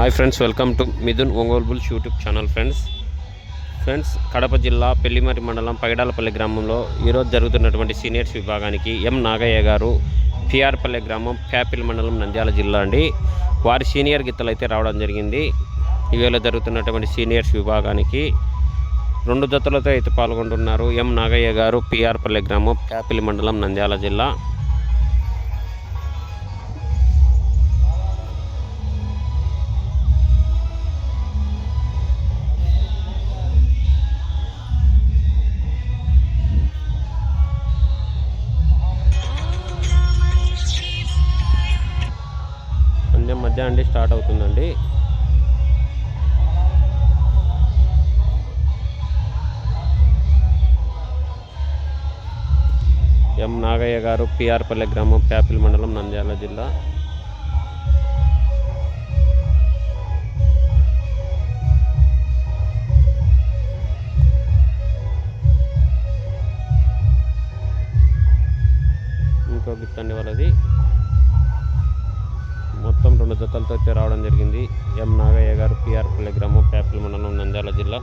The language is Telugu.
Hi friends welcome to Mithun Ongole bulls YouTube channel friends. Friends Kadapa జిల్లా పెళ్ళిమరి మండలం పైడాలపల్లి గ్రామంలో ఈరోజు జరుగుతున్నటువంటి సీనియర్స్ విభాగానికి ఎం నాగయ్య గారు పిఆర్పల్లి గ్రామం ప్యాపిల్ మండలం నంద్యాల జిల్లా అండి. వారి సీనియర్ గీతలు అయితే రావడం జరిగింది. ఈవేళ జరుగుతున్నటువంటి సీనియర్స్ విభాగానికి రెండు జతలతో అయితే పాల్గొంటున్నారు ఎం నాగయ్య గారు పిఆర్పల్లి గ్రామం ప్యాపిల్ మండలం నంద్యాల జిల్లా. మధ్య స్టార్ట్ అవుతుందండి. ఎం నాగయ్య గారు పిఆర్పల్లె గ్రామం ప్యాపిల్ మండలం నంద్యాల జిల్లా. ఇంకో అండి వాళ్ళది. జతలతో అయితే రావడం జరిగింది. ఎం నాగయ్య గారు పిఆర్ గ్రామం పేపల్ మండలం నంద్యాల జిల్లా.